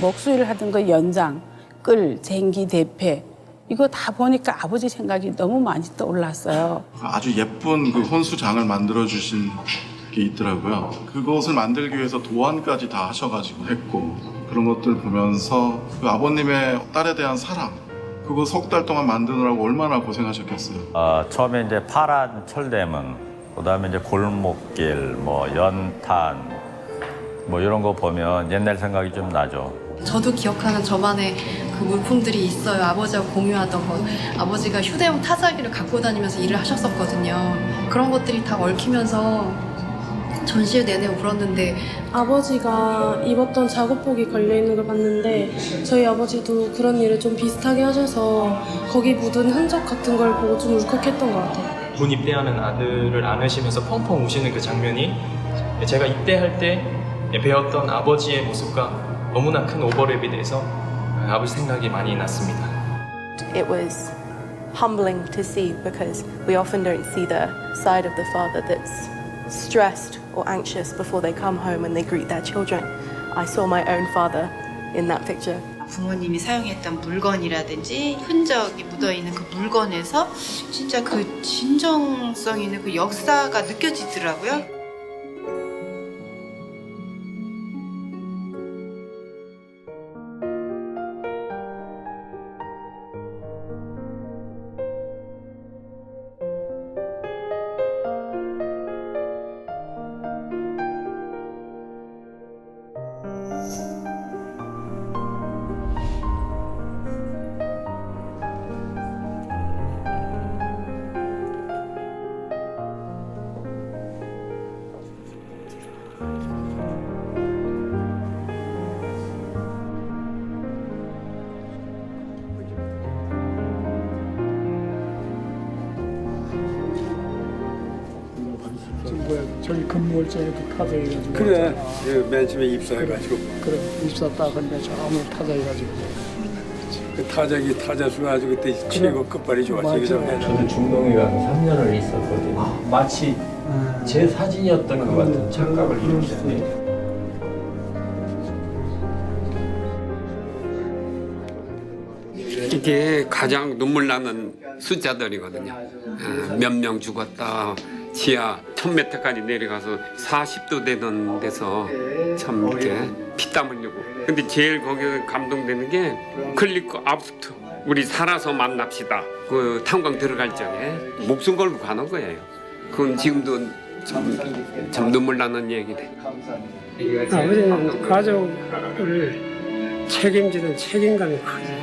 목수일 하던 거 연장, 끌, 쟁기, 대패 이거 다 보니까 아버지 생각이 너무 많이 떠올랐어요. 아주 예쁜 그 혼수장을 만들어 주신 게 있더라고요. 그것을 만들기 위해서 도안까지 다 하셔가지고 했고 그런 것들 보면서 그 아버님의 딸에 대한 사랑 그거 석 달 동안 만드느라고 얼마나 고생하셨겠어요. 어, 처음에 이제 파란 철대문, 그다음에 이제 골목길, 뭐 연탄, 뭐 이런 거 보면 옛날 생각이 좀 나죠. 저도 기억하는 저만의 그 물품들이 있어요. 아버지와 공유하던 것. 아버지가 휴대용 타자기를 갖고 다니면서 일을 하셨었거든요. 그런 것들이 다 얽히면서 전시회 내내 울었는데 아버지가 입었던 작업복이 걸려 있는 걸 봤는데 저희 아버지도 그런 일을 좀 비슷하게 하셔서 거기 묻은 흔적 같은 걸 보고 좀 울컥했던 것 같아요. 군 입대하는 아들을 안으시면서 펑펑 우시는 그 장면이 제가 입대할 때 배웠던 아버지의 모습과 너무나 큰 오버랩이 돼서 아버지 생각이 많이 났습니다. It was humbling to see because we often don't see the side of the father that's stressed or anxious before they come home and they greet their children. I saw my own father in that picture. 부모님이 사용했던 물건이라든지 흔적이 묻어 있는 그 물건에서 진짜 그 진정성 있는 그 역사가 느껴지더라고요. 근무월정에도 타자해가지고 그래 예, 맨 처음에 입사해가지고 그래 입사 딱 하니까 아무 타자해가지고 그 타자기 타자수가 아주 그때 최고 끝발이 좋았지 그죠? 맞아요. 저는 중동에 가서 3년을 있었거든요. 마치 제 사진이었던 것 같은 착각을 일으키네요. 이게 가장 눈물 나는 숫자들이거든요. 몇 명 죽었다. 지하 1000m까지 내려가서 40도 되던 데서 참 이렇게 피땀 흘리고. 근데 제일 거기 감동되는 게 클리커 아프트. 우리 살아서 만납시다. 그 탄광 들어갈 적에 목숨 걸고 가는 거예요. 그건 지금도 참, 참 눈물 나는 얘기네. 아버지는 가족을 책임지는 책임감이 크죠.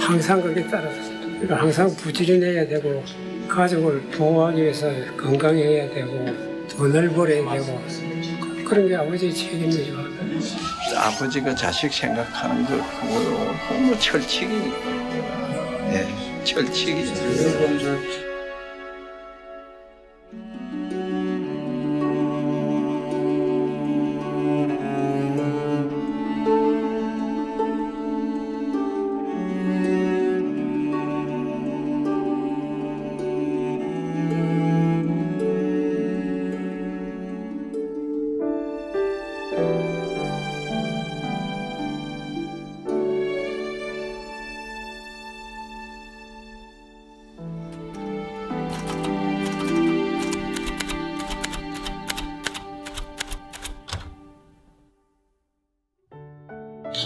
항상 거기에 따라서 그러니까 항상 부지런해야 되고 가족을 보호하기 위해서 건강해야 되고 돈을 벌어야 되고 그런 게 아버지의 책임이죠. 아버지가 자식 생각하는 그 그거로 너무 철칙이니까. 예, 철칙이죠.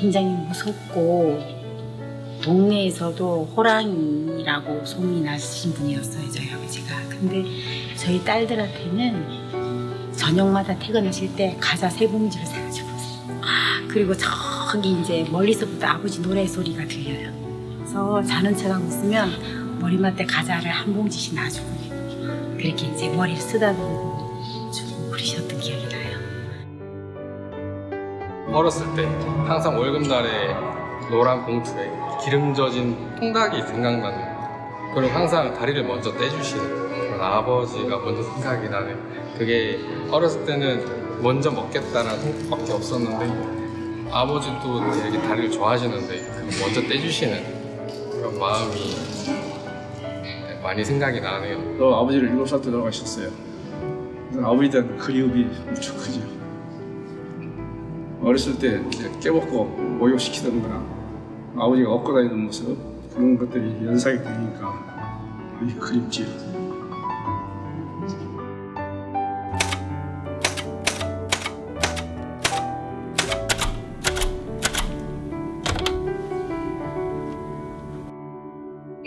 굉장히 무섭고 동네에서도 호랑이라고 소문이 나신 분이었어요 저희 아버지가. 근데 저희 딸들한테는 저녁마다 퇴근하실 때 과자 세 봉지를 사가지고 그리고 저기 이제 멀리서부터 아버지 노래 소리가 들려요. 그래서 자는 척하고 있으면 머리맡에 과자를 한 봉지씩 놔주고 그렇게 이제 머리를 쓰다듬고 어렸을 때 항상 월급날에 노란 봉투에 기름 젖은 통닭이 생각나는 그리고 항상 다리를 먼저 떼주시는 아버지가 먼저 생각이 나는 그게 어렸을 때는 먼저 먹겠다라는 생각밖에 없었는데 아버지도 되게 다리를 좋아하시는데 그 먼저 떼주시는 그런 마음이 많이 생각이 나네요. 또 아버지를 일곱 살 때 돌아가셨어요. 아버지에 대한 그리움이 무척 크죠. 어렸을 때 이제 깨먹고 모욕시키던가 아버지가 업고 다니는 모습 그런 것들이 연상이 되니까 많이 그립지요.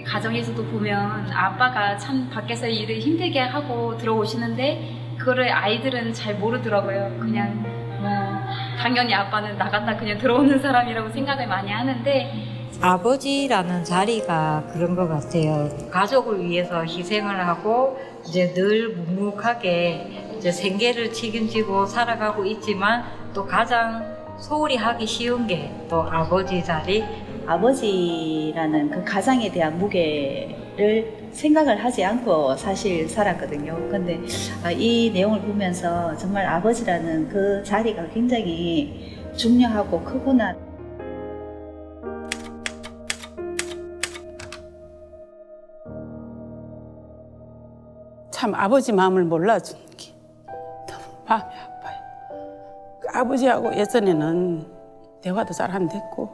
가정에서도 보면 아빠가 참 밖에서 일을 힘들게 하고 들어오시는데 그거를 아이들은 잘 모르더라고요. 그냥 뭐 당연히 아빠는 나갔다 그냥 들어오는 사람이라고 생각을 많이 하는데 아버지라는 자리가 그런 것 같아요. 가족을 위해서 희생을 하고 이제 늘 묵묵하게 이제 생계를 책임지고 살아가고 있지만 또 가장 소홀히 하기 쉬운 게 또 아버지 자리. 아버지라는 그 가장에 대한 무게를 생각을 하지 않고 사실 살았거든요. 근데 아, 이 내용을 보면서 정말 아버지라는 그 자리가 굉장히 중요하고 크구나. 참 아버지 마음을 몰라주는 게 너무 마음이 아파요. 그 아버지하고 예전에는 대화도 잘 안 됐고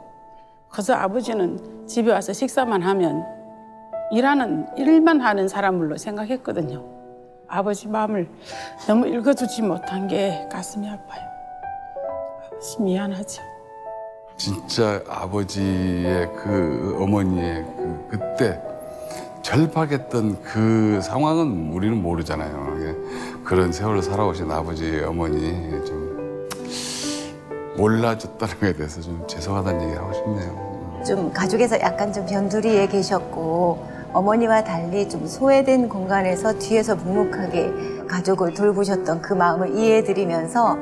그래서 아버지는 집에 와서 식사만 하면 일하는 일만 하는 사람으로 생각했거든요. 아버지 마음을 너무 읽어주지 못한 게 가슴이 아파요. 아버지 미안하죠. 진짜 아버지의 그 어머니의 그 그때 절박했던 그 상황은 우리는 모르잖아요. 예. 그런 세월을 살아오신 아버지 어머니 좀 몰라줬다는 거에 대해서 좀 죄송하다는 얘기 하고 싶네요. 좀 가족에서 약간 좀 변두리에 계셨고 어머니와 달리 좀 소외된 공간에서 뒤에서 묵묵하게 가족을 돌보셨던 그 마음을 이해해드리면서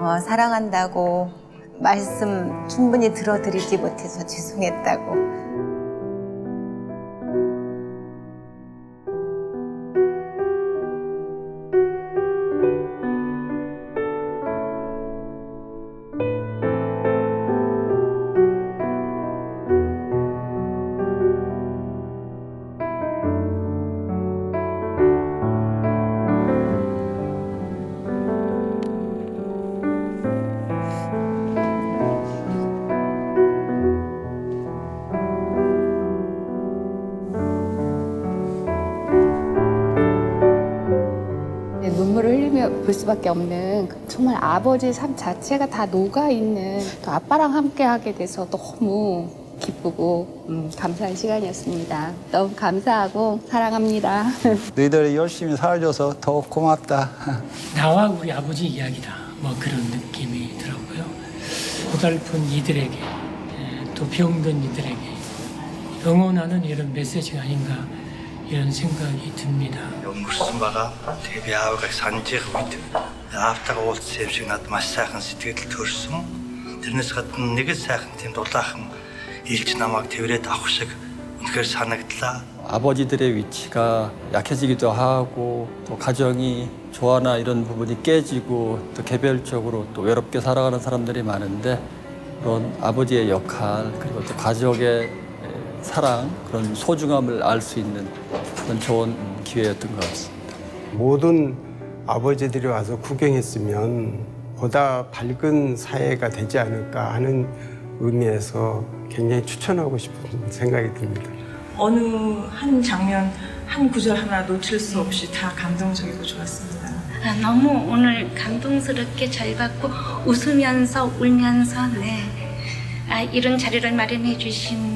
어, 사랑한다고 말씀 충분히 들어드리지 못해서 죄송했다고 볼 수밖에 없는 정말 아버지의 삶 자체가 다 녹아 있는 또 아빠랑 함께 하게 돼서 너무 기쁘고 음, 감사한 시간이었습니다. 너무 감사하고 사랑합니다. 너희들이 열심히 살아줘서 더 고맙다. 나와 우리 아버지 이야기다. 뭐 그런 느낌이 들었고요. 고달픈 이들에게 에, 또 병든 이들에게 응원하는 이런 메시지가 아닌가 이런 생각이 듭니다. өнгөрсөн байгаа. Тэгээ би аавыгаа санаж байгаа үед аавтайгаа уулзсан юм шиг надад маш сайхан сэтгэл төрсөн. Тэрнээс гадна нэг л сайхан тийм дулаахан илж намайг тэрвэрэд авах шиг үнэхээр санагдлаа. 아버지들의 위치가 약해지기도 하고 또 가정이 조화나 이런 부분이 깨지고 또 개별적으로 또 외롭게 살아가는 사람들이 많은데 그런 아버지의 역할 그리고 또 가족의 사랑 그런 소중함을 알 수 있는 그런 좋은 기회였던 것 같습니다. 모든 아버지들이 와서 구경했으면 보다 밝은 사회가 되지 않을까 하는 의미에서 굉장히 추천하고 싶은 생각이 듭니다. 어느 한 장면, 한 구절 하나 놓칠 수 없이 다 감동적이고 좋았습니다. 아, 너무 오늘 감동스럽게 잘 봤고 웃으면서 울면서 네 아, 이런 자리를 마련해 주신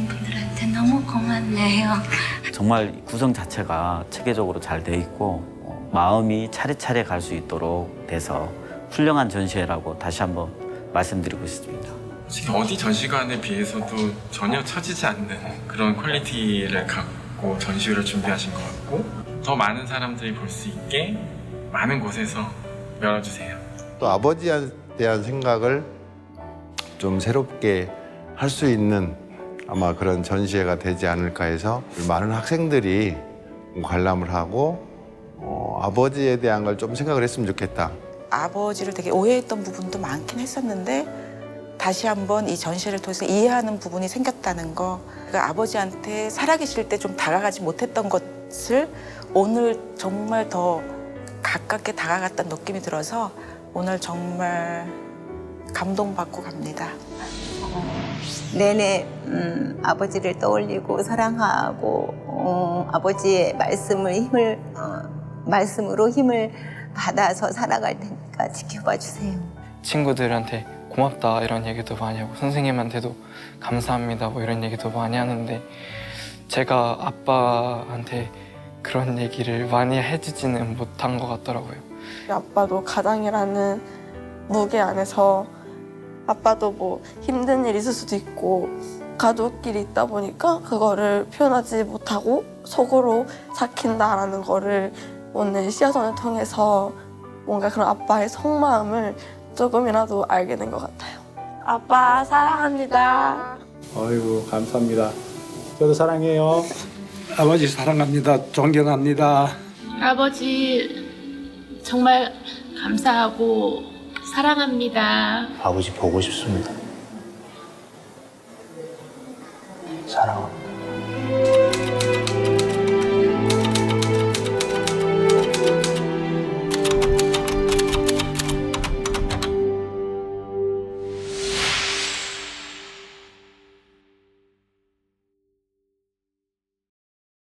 너무 고맙네요. 정말 구성 자체가 체계적으로 잘 돼 있고 어, 마음이 차례차례 갈 수 있도록 돼서 훌륭한 전시회라고 다시 한번 말씀드리고 싶습니다. 솔직히 어디 전시관에 비해서도 전혀 처지지 않는 그런 퀄리티를 갖고 전시회를 준비하신 것 같고 더 많은 사람들이 볼 수 있게 많은 곳에서 열어주세요. 또 아버지에 대한 생각을 좀 새롭게 할 수 있는 아마 그런 전시회가 되지 않을까 해서 많은 학생들이 관람을 하고 어, 아버지에 대한 걸 좀 생각을 했으면 좋겠다. 아버지를 되게 오해했던 부분도 많긴 했었는데 다시 한번 이 전시를 통해서 이해하는 부분이 생겼다는 거. 그 아버지한테 살아계실 때 좀 다가가지 못했던 것을 오늘 정말 더 가깝게 다가갔다는 느낌이 들어서 오늘 정말 감동받고 갑니다. 내내 음, 아버지를 떠올리고 사랑하고 어, 아버지의 말씀을 힘을 어, 말씀으로 힘을 받아서 살아갈 테니까 지켜봐 주세요. 친구들한테 고맙다 이런 얘기도 많이 하고 선생님한테도 감사합니다 뭐 이런 얘기도 많이 하는데 제가 아빠한테 그런 얘기를 많이 해주지는 못한 것 같더라고요. 아빠도 가장이라는 무게 안에서 아빠도 뭐 힘든 일 있을 수도 있고 가족끼리 있다 보니까 그거를 표현하지 못하고 속으로 삭힌다라는 거를 오늘 시야선을 통해서 뭔가 그런 아빠의 속마음을 조금이라도 알게 된 것 같아요. 아빠 사랑합니다. 아이고 감사합니다. 저도 사랑해요. 아버지 사랑합니다. 존경합니다. 아버지 정말 감사하고 사랑합니다. 아버지 보고 싶습니다.